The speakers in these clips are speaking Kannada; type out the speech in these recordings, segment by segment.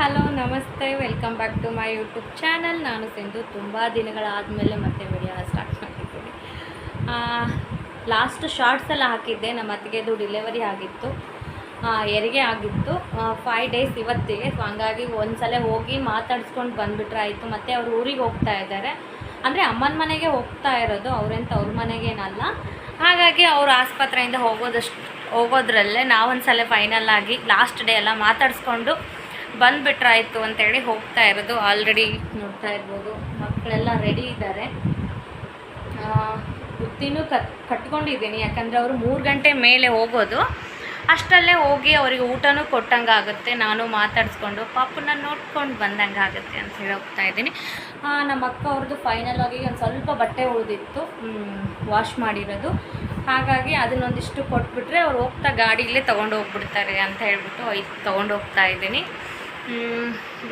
ಹಲೋ, ನಮಸ್ತೆ. Welcome back to my YouTube channel ನಾನು ಸಿಂಧು. ತುಂಬ ದಿನಗಳಾದಮೇಲೆ ಮತ್ತೆ ವಿಡಿಯೋ ಸ್ಟಾರ್ಟ್ ಮಾಡಿದ್ದೀನಿ ಲಾಸ್ಟ್ ಶಾರ್ಟ್ಸೆಲ್ಲ ಹಾಕಿದ್ದೆ. ನಮ್ಮ ಅತ್ತಿಗೆದು ಡಿಲೆವರಿ ಆಗಿತ್ತು. ಹೆರಿಗೆ ಆಗಿತ್ತು. ಫೈವ್ ಡೇಸ್ ಇವತ್ತಿಗೆ. ಸೊ ಹಂಗಾಗಿ ಒಂದ್ಸಲ ಹೋಗಿ ಮಾತಾಡ್ಸ್ಕೊಂಡು ಬಂದುಬಿಟ್ರೆ ಆಯಿತು. ಮತ್ತು ಅವ್ರು ಊರಿಗೆ ಹೋಗ್ತಾ ಇದ್ದಾರೆ. ಅಂದರೆ ಅಮ್ಮನ ಮನೆಗೆ ಹೋಗ್ತಾ ಇರೋದು. ಅವ್ರೆಂತ ಅವ್ರ ಮನೆಗೇನಲ್ಲ. ಹಾಗಾಗಿ ಅವ್ರ ಆಸ್ಪತ್ರೆಯಿಂದ ಹೋಗೋದಷ್ಟು, ಹೋಗೋದ್ರಲ್ಲೇ ನಾವೊಂದ್ಸಲ ಫೈನಲ್ ಆಗಿ ಲಾಸ್ಟ್ ಡೇ ಎಲ್ಲ ಮಾತಾಡಿಸ್ಕೊಂಡು ಬಂದುಬಿಟ್ರಾಯ್ತು ಅಂತೇಳಿ ಹೋಗ್ತಾ ಇರೋದು ಆಲ್ರೆಡಿ ನೋಡ್ತಾ ಇರ್ಬೋದು. ಮಕ್ಕಳೆಲ್ಲ ರೆಡಿ ಇದ್ದಾರೆ. ಬುತ್ತಿನೂ ಕತ್ ಕಟ್ಕೊಂಡಿದ್ದೀನಿ, ಯಾಕಂದರೆ ಅವರು ಮೂರು ಗಂಟೆ ಮೇಲೆ ಹೋಗೋದು. ಅಷ್ಟರಲ್ಲೇ ಹೋಗಿ ಅವರಿಗೆ ಊಟನೂ ಕೊಟ್ಟಂಗೆ ಆಗುತ್ತೆ. ನಾನು ಮಾತಾಡಿಸ್ಕೊಂಡು, ಪಾಪನ ನೋಡ್ಕೊಂಡು ಬಂದಂಗೆ ಆಗುತ್ತೆ ಅಂತ ಹೇಳಿ ಹೋಗ್ತಾ ಇದ್ದೀನಿ. ನಮ್ಮ ಅಕ್ಕ ಅವ್ರದ್ದು ಫೈನಲ್ ಆಗಿ ಒಂದು ಸ್ವಲ್ಪ ಬಟ್ಟೆ ಉಳಿದಿತ್ತು. ವಾಶ್ ಮಾಡಿರೋದು. ಹಾಗಾಗಿ ಅದನ್ನೊಂದಿಷ್ಟು ಕೊಟ್ಬಿಟ್ರೆ ಅವ್ರು ಹೋಗ್ತಾ ಗಾಡಿಲೇ ತೊಗೊಂಡು ಹೋಗ್ಬಿಡ್ತಾರೆ ಅಂತ ಹೇಳ್ಬಿಟ್ಟು ಐದು ತೊಗೊಂಡು ಹೋಗ್ತಾ ಇದ್ದೀನಿ.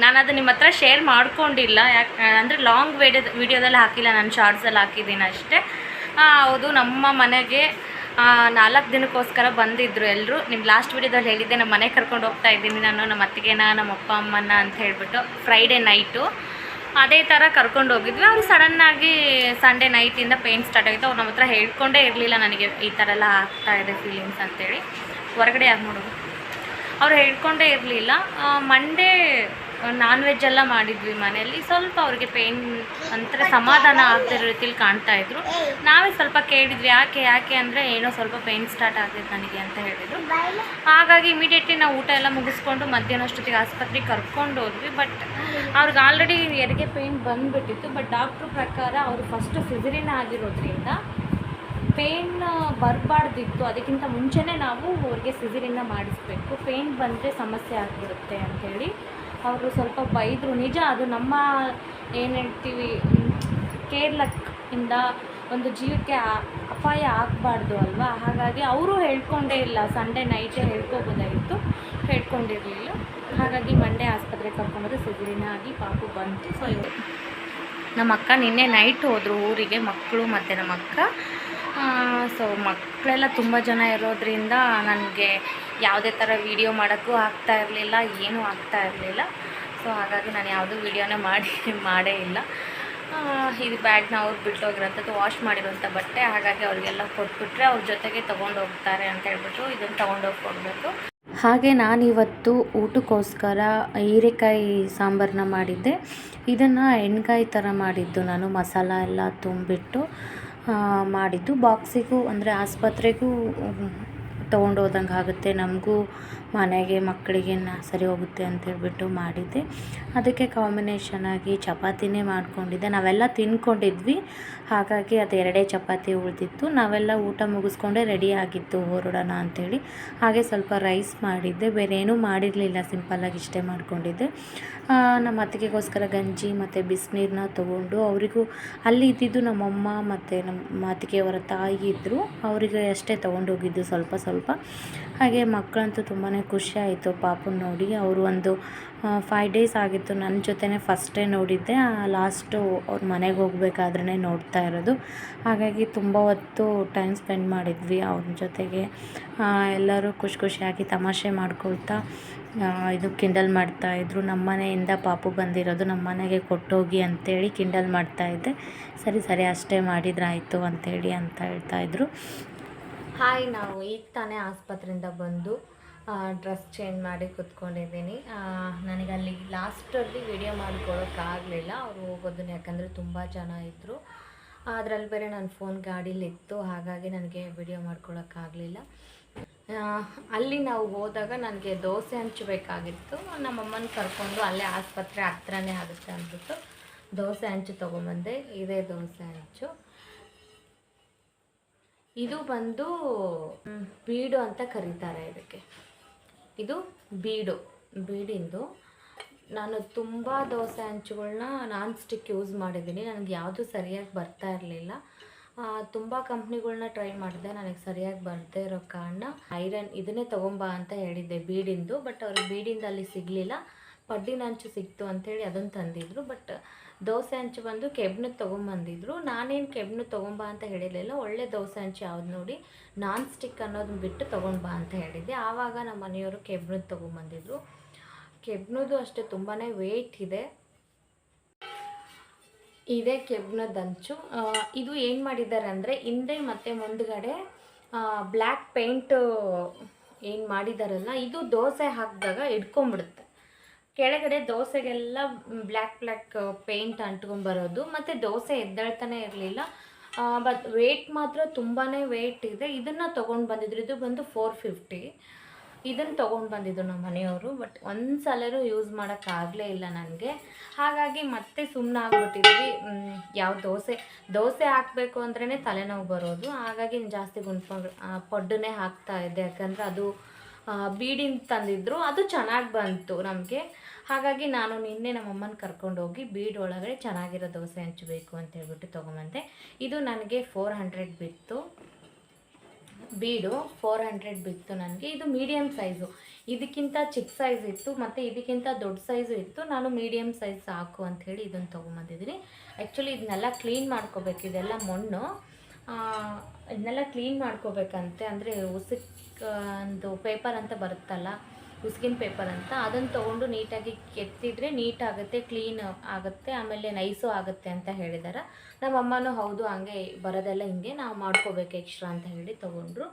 ನಾನು ಅದು ನಿಮ್ಮ ಹತ್ರ ಶೇರ್ ಮಾಡ್ಕೊಂಡಿಲ್ಲ, ಯಾಕೆ, ಅಂದರೆ ಲಾಂಗ್ ವೀಡಿಯೋದ ವೀಡಿಯೋದಲ್ಲಿ ಹಾಕಿಲ್ಲ, ನಾನು ಶಾರ್ಟ್ಸಲ್ಲಿ ಹಾಕಿದ್ದೀನಿ ಅಷ್ಟೇ. ಹೌದು, ನಮ್ಮ ಮನೆಗೆ ನಾಲ್ಕು ದಿನಕ್ಕೋಸ್ಕರ ಬಂದಿದ್ದರು ಎಲ್ಲರೂ ನಿಮ್ಮ ಲಾಸ್ಟ್ ವಿಡಿಯೋದಲ್ಲಿ ಹೇಳಿದ್ದೆ ನಮ್ಮ ಮನೆಗೆ ಕರ್ಕೊಂಡು ಹೋಗ್ತಾ ಇದ್ದೀನಿ ನಾನು, ನಮ್ಮ ಅತ್ತಿಗೆನ, ನಮ್ಮ ಅಪ್ಪ ಅಮ್ಮನ ಅಂತ ಹೇಳಿಬಿಟ್ಟು ಫ್ರೈಡೇ ನೈಟು ಅದೇ ಥರ ಕರ್ಕೊಂಡು ಹೋಗಿದ್ವಿ. ಅವ್ರು ಸಡನ್ನಾಗಿ ಸಂಡೇ ನೈಟಿಂದ ಪೇನ್ ಸ್ಟಾರ್ಟ್ ಆಗಿತ್ತು. ಅವ್ರು ನಮ್ಮ ಹತ್ರ ಹೇಳ್ಕೊಂಡೇ ಇರಲಿಲ್ಲ ನನಗೆ ಈ ಥರ ಎಲ್ಲ ಆಗ್ತಾಯಿದೆ ಫೀಲಿಂಗ್ಸ್ ಅಂತೇಳಿ. ಹೊರಗಡೆ ಯಾರು ನೋಡೋದು? ಅವ್ರು ಹೇಳ್ಕೊಂಡೇ ಇರಲಿಲ್ಲ. ಮಂಡೇ ನಾನ್ ವೆಜ್ ಎಲ್ಲ ಮಾಡಿದ್ವಿ ಮನೆಯಲ್ಲಿ. ಸ್ವಲ್ಪ ಅವ್ರಿಗೆ ಪೇನ್ ಅಂದರೆ ಸಮಾಧಾನ ಆಗ್ತಿರೋ ರೀತಿಲಿ ಕಾಣ್ತಾ ಇದ್ರು. ನಾವೇ ಸ್ವಲ್ಪ ಕೇಳಿದ್ವಿ, ಯಾಕೆ ಯಾಕೆ? ಅಂದರೆ ಏನೋ ಸ್ವಲ್ಪ ಪೇನ್ ಸ್ಟಾರ್ಟ್ ಆಗ್ತಿತ್ತು ನನಗೆ ಅಂತ ಹೇಳಿದರು. ಹಾಗಾಗಿ ಇಮಿಡಿಯೇಟ್ಲಿ ನಾವು ಊಟ ಎಲ್ಲ ಮುಗಿಸ್ಕೊಂಡು ಮಧ್ಯಾಹ್ನ ಅಷ್ಟೊತ್ತಿಗೆ ಆಸ್ಪತ್ರೆಗೆ ಕರ್ಕೊಂಡು ಹೋದ್ವಿ. ಬಟ್ ಅವ್ರಿಗೆ ಆಲ್ರೆಡಿ ಹೆರಿಗೆ ಪೇನ್ ಬಂದುಬಿಟ್ಟಿತ್ತು. ಬಟ್ ಡಾಕ್ಟ್ರ್ ಪ್ರಕಾರ ಅವರು ಫಸ್ಟು ಸಿಜರಿನ ಆಗಿರೋದ್ರಿಂದ ಪೇನ್ ಬರಬಾರ್ದಿತ್ತು, ಅದಕ್ಕಿಂತ ಮುಂಚೆನೇ ನಾವು ಅವ್ರಿಗೆ ಸಿಸಿರಿಂದ ಮಾಡಿಸ್ಬೇಕು. ಪೇನ್ ಬಂದರೆ ಸಮಸ್ಯೆ ಆಗಿಬಿಡುತ್ತೆ ಅಂಥೇಳಿ ಅವರು ಸ್ವಲ್ಪ ಬೈದರು ನಿಜ ಅದು ನಮ್ಮ ಏನು ಹೇಳ್ತೀವಿ ಕೇರ್ಲಕ್ ಇಂದ ಒಂದು ಜೀವಕ್ಕೆ ಅಪಾಯ ಆಗಬಾರ್ದು ಅಲ್ವಾ? ಹಾಗಾಗಿ ಅವರು ಹೇಳ್ಕೊಂಡೇ ಇಲ್ಲ ಸಂಡೇ ನೈಟೇ ಹೇಳ್ಕೋಬೋದಾಗಿತ್ತು, ಹೇಳ್ಕೊಂಡಿರಲಿಲ್ಲ. ಹಾಗಾಗಿ ಮಂಡೇ ಆಸ್ಪತ್ರೆಗೆ ಕರ್ಕೊಂಡ್ರೆ ಸಿಸಿರಿನ ಆಗಿ ಪಾಪು ಬಂತು. ಸೊ ನಮ್ಮಕ್ಕ ನಮ್ಮ ಅಕ್ಕ ನಿನ್ನೆ ನೈಟ್ ಹೋದರು ಊರಿಗೆ, ಮಕ್ಕಳು ಮತ್ತು ನಮ್ಮ ಅಕ್ಕ ಸೊ ಮಕ್ಕಳೆಲ್ಲ ತುಂಬ ಜನ ಇರೋದ್ರಿಂದ ನನಗೆ ಯಾವುದೇ ಥರ ವೀಡಿಯೋ ಮಾಡೋಕ್ಕೂ ಆಗ್ತಾ ಇರಲಿಲ್ಲ, ಏನೂ ಆಗ್ತಾ ಇರಲಿಲ್ಲ. ಸೊ ಹಾಗಾಗಿ ನಾನು ಯಾವುದೂ ವೀಡಿಯೋನೇ ಮಾಡಿ, ಮಾಡೇ ಇಲ್ಲ. ಇದು ಬ್ಯಾಗ್ನ ಅವ್ರು ಬಿಟ್ಟೋಗಿರೋಂಥದ್ದು ವಾಶ್ ಮಾಡಿರೋಂಥ ಬಟ್ಟೆ, ಹಾಗಾಗಿ ಅವ್ರಿಗೆಲ್ಲ ಕೊಟ್ಬಿಟ್ರೆ ಅವ್ರ ಜೊತೆಗೆ ತೊಗೊಂಡು ಹೋಗ್ತಾರೆ ಅಂತ ಹೇಳ್ಬಿಟ್ಟು ಇದನ್ನು ತೊಗೊಂಡೋಗಿ ಕೊಡಬೇಕು. ಹಾಗೆ ನಾನಿವತ್ತು ಊಟಕ್ಕೋಸ್ಕರ ಹೀರೆಕಾಯಿ ಸಾಂಬಾರನ್ನ ಮಾಡಿದ್ದೆ. ಇದನ್ನು ಎಣ್ಗಾಯಿ ಥರ ಮಾಡಿದ್ದು ನಾನು, ಮಸಾಲ ಎಲ್ಲ ತುಂಬಿಟ್ಟು. ಮಾಡಿದ್ದು. ಬಾಕ್ಸಿಗೂ ಅಂದರೆ ಆಸ್ಪತ್ರೆಗೂ ತೊಗೊಂಡು ಹೋದಂಗೆ ಆಗುತ್ತೆ. ನಮಗೂ ಮನೆಗೆ ಮಕ್ಕಳಿಗೆ ಸರಿ ಹೋಗುತ್ತೆ ಅಂತ ಹೇಳ್ಬಿಟ್ಟು ಮಾಡಿದ್ದೆ. ಅದಕ್ಕೆ ಕಾಂಬಿನೇಷನ್ ಆಗಿ ಚಪಾತಿನೇ ಮಾಡಿಕೊಂಡಿದ್ದೆ. ನಾವೆಲ್ಲ ತಿನ್ಕೊಂಡಿದ್ವಿ ಹಾಗಾಗಿ ಅದು ಎರಡೇ ಚಪಾತಿ ಉಳಿದಿತ್ತು. ನಾವೆಲ್ಲ ಊಟ ಮುಗಿಸ್ಕೊಂಡೆ ರೆಡಿ ಆಗಿತ್ತು ಹೊರಡೋಣ ಅಂಥೇಳಿ ಹಾಗೆ ಸ್ವಲ್ಪ ರೈಸ್ ಮಾಡಿದ್ದೆ. ಬೇರೆ ಏನೂ ಮಾಡಿರಲಿಲ್ಲ ಸಿಂಪಲ್ಲಾಗಿ ಇಷ್ಟೇ ಮಾಡಿಕೊಂಡಿದ್ದೆ. ನಮ್ಮ ಅತ್ತಿಗೆಗೋಸ್ಕರ ಗಂಜಿ ಮತ್ತು ಬಿಸಿನೀರನ್ನ ತೊಗೊಂಡು ಅವರಿಗೂ ಅಲ್ಲಿ ಇದ್ದಿದ್ದು ನಮ್ಮಮ್ಮ ಮತ್ತು ನಮ್ಮ ಅತ್ತಿಗೆಯವರ ತಾಯಿ ಇದ್ದರು ಅವರಿಗೆ ಅಷ್ಟೇ ತೊಗೊಂಡೋಗಿದ್ದು ಸ್ವಲ್ಪ ಸ್ವಲ್ಪ ಹಾಗೆ ಮಕ್ಕಳಂತೂ ತುಂಬಾ ಖುಷಿ ಆಯಿತು ಪಾಪು ನೋಡಿ. ಅವರು ಒಂದು ಫೈವ್ ಡೇಸ್ ಆಗಿತ್ತು. ನನ್ನ ಜೊತೆನೇ ಫಸ್ಟೇ ನೋಡಿದ್ದೆ. ಲಾಸ್ಟು ಅವ್ರ ಮನೆಗೆ ಹೋಗ್ಬೇಕಾದ್ರೆ ನೋಡ್ತಾ ಇರೋದು. ಹಾಗಾಗಿ ತುಂಬ ಹೊತ್ತು ಟೈಮ್ ಸ್ಪೆಂಡ್ ಮಾಡಿದ್ವಿ ಅವ್ರ ಜೊತೆಗೆ. ಎಲ್ಲರೂ ಖುಷಿ ಖುಷಿಯಾಗಿ ತಮಾಷೆ ಮಾಡ್ಕೊಳ್ತಾ ಇದು ಕಿಂಡಲ್ ಮಾಡ್ತಾಯಿದ್ರು ನಮ್ಮ ಮನೆಯಿಂದ ಪಾಪು ಬಂದಿರೋದು ನಮ್ಮ ಮನೆಗೆ ಕೊಟ್ಟೋಗಿ ಅಂತೇಳಿ ಕಿಂಡಲ್ ಮಾಡ್ತಾಯಿದ್ದೆ ಸರಿ ಸರಿ, ಅಷ್ಟೇ ಮಾಡಿದ್ರಾಯಿತು ಅಂತೇಳಿ ಅಂತ ಹೇಳ್ತಾಯಿದ್ರು ಹಾಯ್ ನಾವು ಈಗ ತಾನೇ ಆಸ್ಪತ್ರೆಯಿಂದ ಬಂದು ಡ್ರೆಸ್ ಚೇಂಜ್ ಮಾಡಿ ಕೂತ್ಕೊಂಡಿದ್ದೀನಿ. ನನಗೆ ಅಲ್ಲಿ ಲಾಸ್ಟಲ್ಲಿ ವಿಡಿಯೋ ಮಾಡ್ಕೊಳ್ಳೋಕ್ಕಾಗಲಿಲ್ಲ ಅವರು ಹೋಗೋದನ್ನ ಯಾಕಂದರೆ ತುಂಬ ಜನ ಇದ್ದರು ಅದರಲ್ಲಿ ಬೇರೆ ನನ್ನ ಫೋನ್ ಗಾಡೀಲಿತ್ತು. ಹಾಗಾಗಿ ನನಗೆ ವಿಡಿಯೋ ಮಾಡ್ಕೊಳ್ಳೋಕ್ಕಾಗಲಿಲ್ಲ ಅಲ್ಲಿ ನಾವು ಹೋದಾಗ ನನಗೆ ದೋಸೆ ಹಂಚಬೇಕಾಗಿತ್ತು. ನಮ್ಮಮ್ಮನ ಕರ್ಕೊಂಡು ಅಲ್ಲೇ ಆಸ್ಪತ್ರೆ ಹತ್ರನೇ ಆಗುತ್ತೆ ಅಂದ್ಬಿಟ್ಟು ದೋಸೆ ಹಂಚು ತೊಗೊಂಬಂದೆ. ಇದೇ ದೋಸೆ ಹಂಚು. ಇದು ಬಂದು ಬೀಡು ಅಂತ ಕರೀತಾರೆ ಇದಕ್ಕೆ. ಇದು ಬೀಡು, ಬೀಡಿಂದು. ನಾನು ತುಂಬ ದೋಸೆ ಹಂಚುಗಳನ್ನ ನಾನ್ ಸ್ಟಿಕ್ ಯೂಸ್ ಮಾಡಿದ್ದೀನಿ. ನನಗೆ ಯಾವುದು ಸರಿಯಾಗಿ ಬರ್ತಾ ಇರಲಿಲ್ಲ. ತುಂಬ ಕಂಪ್ನಿಗಳನ್ನ ಟ್ರೈ ಮಾಡಿದೆ. ನನಗೆ ಸರಿಯಾಗಿ ಬರದೇ ಇರೋ ಕಾರಣ ಐರನ್ ಇದನ್ನೇ ತೊಗೊಂಬಾ ಅಂತ ಹೇಳಿದ್ದೆ ಬೀಡಿಂದು. ಬಟ್ ಅವ್ರಿಗೆ ಬೀಡಿಂದ ಅಲ್ಲಿ ಸಿಗಲಿಲ್ಲ. ಪಡ್ಡಿನ ಹಂಚು ಸಿಕ್ತು ಅಂಥೇಳಿ ಅದನ್ನು ತಂದಿದ್ರು. ಬಟ್ ದೋಸೆ ಹಂಚು ಬಂದು ಕೆಬ್ನದ್ದು ತೊಗೊಂಬಂದಿದ್ರು. ನಾನೇನು ಕೆಬ್ನ ತೊಗೊಂಬಾ ಅಂತ ಹೇಳಿರಲಿಲ್ಲ. ಒಳ್ಳೆ ದೋಸೆ ಹಂಚು ಯಾವ್ದು ನೋಡಿ ನಾನ್ ಸ್ಟಿಕ್ ಅನ್ನೋದನ್ನ ಬಿಟ್ಟು ತೊಗೊಂಡ್ಬಾ ಅಂತ ಹೇಳಿದ್ದೆ. ಆವಾಗ ನಮ್ಮ ಮನೆಯವರು ಕೆಬ್ನದ್ದು ತೊಗೊಂಬಂದಿದ್ರು. ಕೆಬ್ನದು ಅಷ್ಟೇ ತುಂಬಾ ವೇಟ್ ಇದೆ. ಇದೆ ಕೆಬ್ನದ ಆ, ಇದು ಏನು ಮಾಡಿದ್ದಾರೆ ಅಂದರೆ ಹಿಂದೆ ಮತ್ತು ಮುಂದ್ಗಡೆ ಬ್ಲ್ಯಾಕ್ ಪೇಂಟು ಏನು ಮಾಡಿದಾರಲ್ಲ ಇದು ದೋಸೆ ಹಾಕಿದಾಗ ಇಟ್ಕೊಂಬಿಡುತ್ತೆ ಕೆಳಗಡೆ ದೋಸೆಗೆಲ್ಲ ಬ್ಲ್ಯಾಕ್ ಬ್ಲ್ಯಾಕ್ ಪೇಂಟ್ ಅಂಟ್ಕೊಂಬರೋದು. ಮತ್ತು ದೋಸೆ ಎದ್ದೇಳ್ತಾನೆ ಇರಲಿಲ್ಲ. ಬಟ್ ವೇಟ್ ಮಾತ್ರ ತುಂಬಾ ವೇಟ್ ಇದೆ. ಇದನ್ನು ತೊಗೊಂಡು ಬಂದಿದ್ರು. ಇದು ಬಂದು ಫೋರ್ ಫಿಫ್ಟಿ ಇದನ್ನು ತೊಗೊಂಡು ಬಂದಿದ್ದು ನಮ್ಮ ಮನೆಯವರು. ಬಟ್ ಒಂದು ಸಲರೂ ಯೂಸ್ ಮಾಡೋಕ್ಕಾಗಲೇ ಇಲ್ಲ ನನಗೆ. ಹಾಗಾಗಿ ಮತ್ತೆ ಸುಮ್ಮನೆ ಆಗ್ಬಿಟ್ಟಿದ್ವಿ. ಯಾವ ದೋಸೆ ದೋಸೆ ಹಾಕಬೇಕು ಅಂದ್ರೇ ತಲೆನೋವು ಬರೋದು. ಹಾಗಾಗಿ ಜಾಸ್ತಿ ಗುಂಡ್ಕೊಂಡು ಪಡ್ಡನ್ನೇ ಹಾಕ್ತಾ ಇದ್ದೆ. ಯಾಕಂದರೆ ಅದು ಬೀಡಿಂದ ತಂದಿದ್ರು. ಅದು ಚೆನ್ನಾಗಿ ಬಂತು ನಮಗೆ. ಹಾಗಾಗಿ ನಾನು ನಿನ್ನೆ ನಮ್ಮಮ್ಮನ ಕರ್ಕೊಂಡೋಗಿ ಬೀಡ್ ಒಳಗಡೆ ಚೆನ್ನಾಗಿರೋ ದೋಸೆ ಹಂಚಬೇಕು ಅಂತ ಹೇಳ್ಬಿಟ್ಟು ತೊಗೊಂಬಂದೆ. ಇದು ನನಗೆ ಫೋರ್ ಹಂಡ್ರೆಡ್ ಬಿತ್ತು. ಬೀಡು ಫೋರ್ ಹಂಡ್ರೆಡ್ ಬಿತ್ತು ನನಗೆ. ಇದು ಮೀಡಿಯಮ್ ಸೈಜು ಇದಕ್ಕಿಂತ ಚಿಕ್ಕ ಸೈಜ್ ಇತ್ತು, ಮತ್ತು ಇದಕ್ಕಿಂತ ದೊಡ್ಡ ಸೈಜು ಇತ್ತು. ನಾನು ಮೀಡಿಯಮ್ ಸೈಜ್ ಸಾಕು ಅಂಥೇಳಿ ಇದನ್ನು ತೊಗೊಂಬಂದಿದ್ದೀನಿ. ಆ್ಯಕ್ಚುಲಿ ಇದನ್ನೆಲ್ಲ ಕ್ಲೀನ್ ಮಾಡ್ಕೋಬೇಕು. ಇದೆಲ್ಲ ಮಣ್ಣು. ಇದನ್ನೆಲ್ಲ ಕ್ಲೀನ್ ಮಾಡ್ಕೋಬೇಕಂತೆ. ಅಂದರೆ ಉಸಿಕ್ ಒಂದು ಪೇಪರ್ ಅಂತ ಬರುತ್ತಲ್ಲ ಉಸ್ಕಿನ ಪೇಪರ್ ಅಂತ. ಅದನ್ನು ತೊಗೊಂಡು ನೀಟಾಗಿ ಕೆತ್ತಿದ್ರೆ ನೀಟಾಗುತ್ತೆ ಕ್ಲೀನ್ ಆಗುತ್ತೆ, ಆಮೇಲೆ ನೈಸು ಆಗುತ್ತೆ ಅಂತ ಹೇಳಿದಾರೆ. ನಮ್ಮಮ್ಮನೂ ಹೌದು, ಹಂಗೆ ಬರೋದೆಲ್ಲ ಹಿಂಗೆ. ನಾವು ಮಾಡ್ಕೋಬೇಕು ಎಕ್ಸ್ಟ್ರಾ ಅಂತ ಹೇಳಿ ತೊಗೊಂಡ್ರು.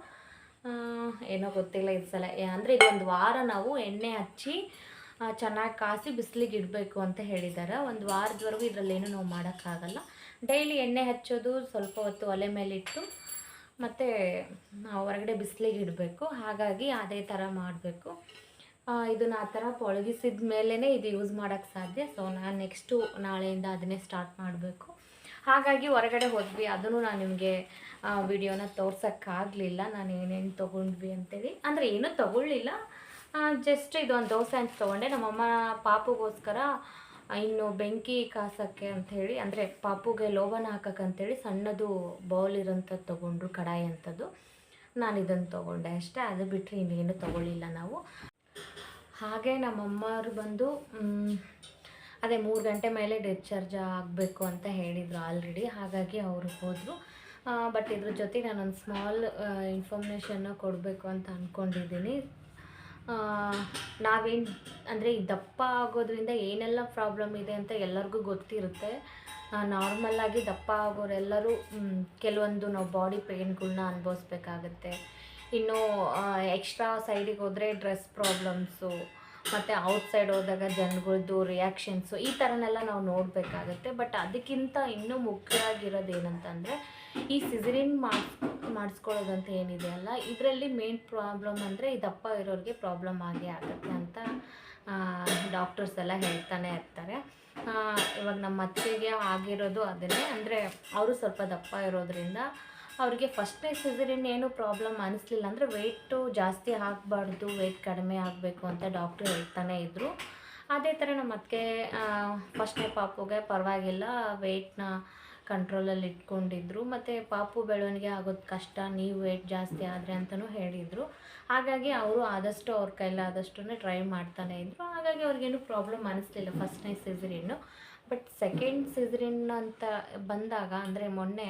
ಏನೋ ಗೊತ್ತಿಲ್ಲ ಇದು ಸಲ. ಅಂದರೆ ಇದೊಂದು ವಾರ ನಾವು ಎಣ್ಣೆ ಹಚ್ಚಿ ಚೆನ್ನಾಗಿ ಕಾಸಿ ಬಿಸಿಲಿಗೆ ಇಡಬೇಕು ಅಂತ ಹೇಳಿದ್ದಾರೆ ಒಂದು ವಾರದವರೆಗೂ ಇದರಲ್ಲೇನು ನಾವು ಮಾಡೋಕ್ಕಾಗಲ್ಲ. ಡೈಲಿ ಎಣ್ಣೆ ಹಚ್ಚೋದು, ಸ್ವಲ್ಪ ಹೊತ್ತು ಒಲೆ ಮೇಲಿಟ್ಟು ಮತ್ತು ಹೊರಗಡೆ ಬಿಸಿಲಿಗೆ ಇಡಬೇಕು. ಹಾಗಾಗಿ ಅದೇ ಥರ ಮಾಡಬೇಕು. ಇದನ್ನು ಆ ಥರ ಪೊಳಗಿಸಿದ ಮೇಲೇ ಇದು ಯೂಸ್ ಮಾಡೋಕ್ಕೆ ಸಾಧ್ಯ. ಸೊ ನಾನು ನೆಕ್ಸ್ಟು ನಾಳೆಯಿಂದ ಅದನ್ನೇ ಸ್ಟಾರ್ಟ್ ಮಾಡಬೇಕು. ಹಾಗಾಗಿ ಹೊರಗಡೆ ಹೋದ್ವಿ. ಅದನ್ನು ನಾನು ನಿಮಗೆ ವಿಡಿಯೋನ ತೋರ್ಸೋಕ್ಕಾಗಲಿಲ್ಲ. ನಾನು ಏನೇನು ತೊಗೊಂಡ್ವಿ ಅಂತೇಳಿ. ಅಂದರೆ ಏನೂ ತೊಗೊಳ್ಳಿಲ್ಲ. ಜಸ್ಟ್ ಇದೊಂದು ದೋಸೆ ಅಂತ ತೊಗೊಂಡೆ. ನಮ್ಮಮ್ಮ ಪಾಪುಗೋಸ್ಕರ ಇನ್ನು ಬೆಂಕಿ ಕಾಸೋಕ್ಕೆ ಅಂಥೇಳಿ ಅಂದರೆ ಪಾಪುಗೆ ಲೋಬನ ಹಾಕಕ್ಕೆ ಅಂತೇಳಿ ಸಣ್ಣದು ಬೌಲ್ ಇರೋಂಥದ್ದು ತೊಗೊಂಡ್ರು ಕಡಾಯಿ ಅಂಥದ್ದು. ನಾನು ಇದನ್ನು ತೊಗೊಂಡೆ ಅಷ್ಟೇ. ಅದು ಬಿಟ್ಟರೆ ಇನ್ನೇನು ತೊಗೊಳ್ಳಿಲ್ಲ ನಾವು. ಹಾಗೆ ನಮ್ಮಮ್ಮರು ಬಂದು ಅದೇ ಮೂರು ಗಂಟೆ ಮೇಲೆ ಡಿಸ್ಚಾರ್ಜ್ ಆಗಬೇಕು ಅಂತ ಹೇಳಿದರು ಆಲ್ರೆಡಿ ಹಾಗಾಗಿ ಅವರು ಹೋದರು. ಬಟ್ ಇದ್ರ ಜೊತೆ ನಾನೊಂದು ಸ್ಮಾಲ್ ಇನ್ಫಾರ್ಮೇಷನ್ನ ಕೊಡಬೇಕು ಅಂತ ಅಂದ್ಕೊಂಡಿದ್ದೀನಿ ನಾವೇನು, ಅಂದರೆ ಈ ದಪ್ಪ ಆಗೋದ್ರಿಂದ ಏನೆಲ್ಲ ಪ್ರಾಬ್ಲಮ್ ಇದೆ ಅಂತ ಎಲ್ಲರಿಗೂ ಗೊತ್ತಿರುತ್ತೆ. ನಾರ್ಮಲ್ಲಾಗಿ ದಪ್ಪ ಆಗೋರೆಲ್ಲರೂ ಕೆಲವೊಂದು ನಾವು ಬಾಡಿ ಪೇಯ್ನ್ಗಳನ್ನ ಅನುಭವಿಸ್ಬೇಕಾಗತ್ತೆ. ಇನ್ನು ಎಕ್ಸ್ಟ್ರಾ ಸೈಡಿಗೆ ಹೋದರೆ ಡ್ರೆಸ್ ಪ್ರಾಬ್ಲಮ್ಸು ಮತ್ತು ಔಟ್ಸೈಡ್ ಹೋದಾಗ ಜನಗಳದ್ದು ರಿಯಾಕ್ಷನ್ಸು ಈ ಥರನೆಲ್ಲ ನಾವು ನೋಡಬೇಕಾಗತ್ತೆ. ಬಟ್ ಅದಕ್ಕಿಂತ ಇನ್ನೂ ಮುಖ್ಯವಾಗಿರೋದು ಏನಂತಂದರೆ ಈ ಸಿಸರಿನ್ ಮಾಡಿಸ್ ಮಾಡಿಸ್ಕೊಳ್ಳೋದಂತ ಏನಿದೆ ಅಲ್ಲ, ಇದರಲ್ಲಿ ಮೇನ್ ಪ್ರಾಬ್ಲಮ್ ಅಂದರೆ ದಪ್ಪ ಇರೋರಿಗೆ ಪ್ರಾಬ್ಲಮ್ ಆಗೇ ಆಗುತ್ತೆ ಅಂತ ಡಾಕ್ಟರ್ಸ್ ಎಲ್ಲ ಹೇಳ್ತಾನೆ ಇರ್ತಾರೆ. ಇವಾಗ ನಮ್ಮ ಅತ್ತಿಗೆ ಆಗಿರೋದು ಅದನ್ನೇ, ಅಂದರೆ ಅವರು ಸ್ವಲ್ಪ ದಪ್ಪ ಇರೋದ್ರಿಂದ ಅವ್ರಿಗೆ ಫಸ್ಟ್ನೇ ಸಿಸರಿನ್ ಏನು ಪ್ರಾಬ್ಲಮ್ ಅನಿಸ್ಲಿಲ್ಲ ಅಂದರೆ ವೆಯ್ಟು ಜಾಸ್ತಿ ಆಗಬಾರ್ದು ವೆಯ್ಟ್ ಕಡಿಮೆ ಆಗಬೇಕು ಅಂತ ಡಾಕ್ಟ್ರು ಹೇಳ್ತಾನೆ ಇದ್ದರು ಅದೇ ಥರ ನಮ್ಮ ಅತ್ತಿಗೆ ಫಸ್ಟ್ನೇ ಪಾಪುಗೆ ಪರವಾಗಿಲ್ಲ ವೆಯ್ಟ್ನ ಕಂಟ್ರೋಲಲ್ಲಿ ಇಟ್ಕೊಂಡಿದ್ರು. ಮತ್ತು ಪಾಪು ಬೆಳವಣಿಗೆ ಆಗೋದು ಕಷ್ಟ, ನೀವು ವೆಯ್ಟ್ ಜಾಸ್ತಿ ಆದರೆ ಅಂತಲೂ ಹೇಳಿದರು. ಹಾಗಾಗಿ ಅವರು ಆದಷ್ಟು ಅವ್ರ ಕೈಲಾದಷ್ಟು ಟ್ರೈ ಮಾಡ್ತಾನೆ ಇದ್ದರು ಹಾಗಾಗಿ ಅವ್ರಿಗೇನು ಪ್ರಾಬ್ಲಮ್ ಅನಿಸ್ಲಿಲ್ಲ ಫಸ್ಟ್ನೇ ಸಿಸರಿನ್ನು ಬಟ್ ಸೆಕೆಂಡ್ ಸಿಸರಿನ್ ಅಂತ ಬಂದಾಗ, ಅಂದರೆ ಮೊನ್ನೆ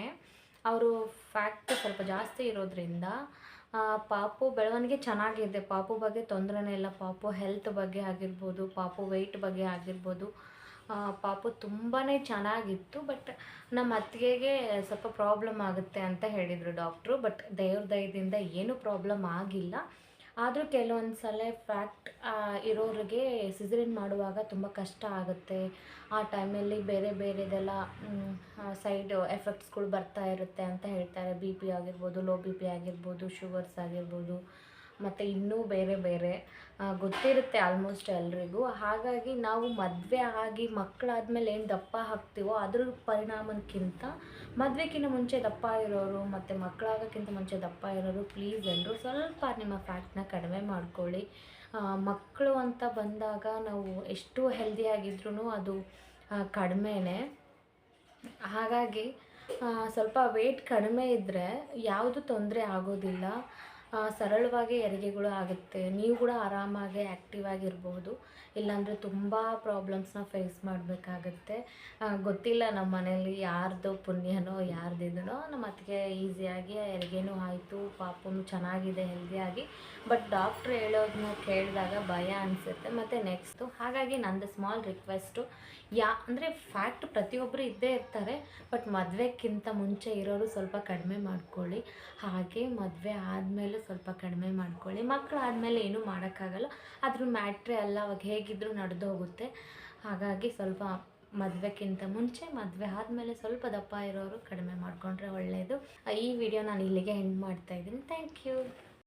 ಅವರು ಫ್ಯಾಕ್ಟ್ ಸ್ವಲ್ಪ ಜಾಸ್ತಿ ಇರೋದ್ರಿಂದ ಪಾಪು ಬೆಳವಣಿಗೆ ಚೆನ್ನಾಗಿದೆ. ಪಾಪು ಬಗ್ಗೆ ತೊಂದರೆನೇ ಇಲ್ಲ. ಪಾಪು ಹೆಲ್ತ್ ಬಗ್ಗೆ ಆಗಿರ್ಬೋದು, ಪಾಪು ವೆಯ್ಟ್ ಬಗ್ಗೆ ಆಗಿರ್ಬೋದು ಪಾಪು ತುಂಬಾ ಚೆನ್ನಾಗಿತ್ತು. ಬಟ್ ನಮ್ಮ ಅತ್ತಿಗೆಗೆ ಸ್ವಲ್ಪ ಪ್ರಾಬ್ಲಮ್ ಆಗುತ್ತೆ ಅಂತ ಹೇಳಿದರು ಡಾಕ್ಟ್ರು ಬಟ್ ದೇವ್ರ ದಯದಿಂದ ಏನೂ ಪ್ರಾಬ್ಲಮ್ ಆಗಿಲ್ಲ. ಆದರೂ ಕೆಲವೊಂದು ಸಲ ಫ್ಯಾಕ್ಟ್ ಇರೋರಿಗೆ ಸಿಝರಿನ್ ಮಾಡುವಾಗ ತುಂಬ ಕಷ್ಟ ಆಗುತ್ತೆ. ಆ ಟೈಮಲ್ಲಿ ಬೇರೆ ಬೇರೆದೆಲ್ಲ ಸೈಡ್ ಎಫೆಕ್ಟ್ಸ್ಗಳು ಬರ್ತಾ ಇರುತ್ತೆ ಅಂತ ಹೇಳ್ತಾರೆ. ಬಿ ಪಿ ಆಗಿರ್ಬೋದು ಲೋ ಬಿ ಪಿ ಆಗಿರ್ಬೋದು ಶುಗರ್ಸ್ ಆಗಿರ್ಬೋದು. ಮತ್ತು ಇನ್ನೂ ಬೇರೆ ಬೇರೆ ಗೊತ್ತಿರುತ್ತೆ ಆಲ್ಮೋಸ್ಟ್ ಎಲ್ರಿಗೂ. ಹಾಗಾಗಿ ನಾವು ಮದುವೆ ಆಗಿ ಮಕ್ಕಳಾದ್ಮೇಲೆ ಏನು ದಪ್ಪ ಹಾಕ್ತೀವೋ ಅದ್ರ ಪರಿಣಾಮಕ್ಕಿಂತ ಮದುವೆಗಿಂತ ಮುಂಚೆ ದಪ್ಪ ಇರೋರು ಮತ್ತು ಮಕ್ಕಳಾಗೋಕ್ಕಿಂತ ಮುಂಚೆ ದಪ್ಪ ಇರೋರು ಪ್ಲೀಸ್ ಎಲ್ಲರೂ ಸ್ವಲ್ಪ ನಿಮ್ಮ ಫ್ಯಾಟ್ನ ಕಡಿಮೆ ಮಾಡ್ಕೊಳ್ಳಿ. ಮಕ್ಕಳು ಅಂತ ಬಂದಾಗ ನಾವು ಎಷ್ಟು ಹೆಲ್ದಿಯಾಗಿದ್ರೂ ಅದು ಕಡಿಮೆನೇ. ಹಾಗಾಗಿ ಸ್ವಲ್ಪ ವೆಯ್ಟ್ ಕಡಿಮೆ ಇದ್ದರೆ ಯಾವುದು ತೊಂದರೆ ಆಗೋದಿಲ್ಲ. ಸರಳವಾಗಿ ಹೆರಿಗೆಗಳು ಆಗುತ್ತೆ. ನೀವು ಕೂಡ ಆರಾಮಾಗಿ ಆ್ಯಕ್ಟಿವ್ ಆಗಿರ್ಬೋದು. ಇಲ್ಲಾಂದರೆ ತುಂಬ ಪ್ರಾಬ್ಲಮ್ಸ್ನ ಫೇಸ್ ಮಾಡಬೇಕಾಗತ್ತೆ. ಗೊತ್ತಿಲ್ಲ ನಮ್ಮ ಮನೇಲಿ ಯಾರ್ದು ಪುಣ್ಯನೋ ಯಾರ್ದು ಇದನೋ ನಮ್ಮ ಅತ್ತಿಗೆ ಈಸಿಯಾಗಿ ಹೆರಿಗೆನೂ ಆಯಿತು, ಪಾಪನು ಚೆನ್ನಾಗಿದೆ ಹೆಲ್ದಿಯಾಗಿ ಬಟ್ ಡಾಕ್ಟ್ರ್ ಹೇಳೋದನ್ನ ಕೇಳಿದಾಗ ಭಯ ಅನಿಸುತ್ತೆ. ಮತ್ತು ನೆಕ್ಸ್ಟು ಹಾಗಾಗಿ ನಂದು ಸ್ಮಾಲ್ ರಿಕ್ವೆಸ್ಟು ಯಾ, ಅಂದರೆ ಫ್ಯಾಕ್ಟ್ ಪ್ರತಿಯೊಬ್ಬರು ಇದ್ದೇ ಇರ್ತಾರೆ. ಬಟ್ ಮದುವೆಕ್ಕಿಂತ ಮುಂಚೆ ಇರೋರು ಸ್ವಲ್ಪ ಕಡಿಮೆ ಮಾಡ್ಕೊಳ್ಳಿ. ಹಾಗೆ ಮದುವೆ ಆದಮೇಲೆ ಸ್ವಲ್ಪ ಕಡಿಮೆ ಮಾಡ್ಕೊಳ್ಳಿ. ಮಕ್ಕಳು ಆದಮೇಲೆ ಏನೂ ಮಾಡೋಕ್ಕಾಗಲ್ಲ. ಅದ್ರ ಮ್ಯಾಟ್ರೆ ಅಲ್ಲ ಅವಾಗ ಹೇಗಿದ್ದರೂ ನಡೆದು ಹೋಗುತ್ತೆ. ಹಾಗಾಗಿ ಸ್ವಲ್ಪ ಮದುವೆಕ್ಕಿಂತ ಮುಂಚೆ ಮದುವೆ ಆದಮೇಲೆ ಸ್ವಲ್ಪ ದಪ್ಪ ಇರೋರು ಕಡಿಮೆ ಮಾಡಿಕೊಂಡ್ರೆ ಒಳ್ಳೆಯದು ಈ ವಿಡಿಯೋ ನಾನು ಇಲ್ಲಿಗೆ ಎಂಡ್ ಮಾಡ್ತಾಯಿದ್ದೀನಿ ಥ್ಯಾಂಕ್ ಯು.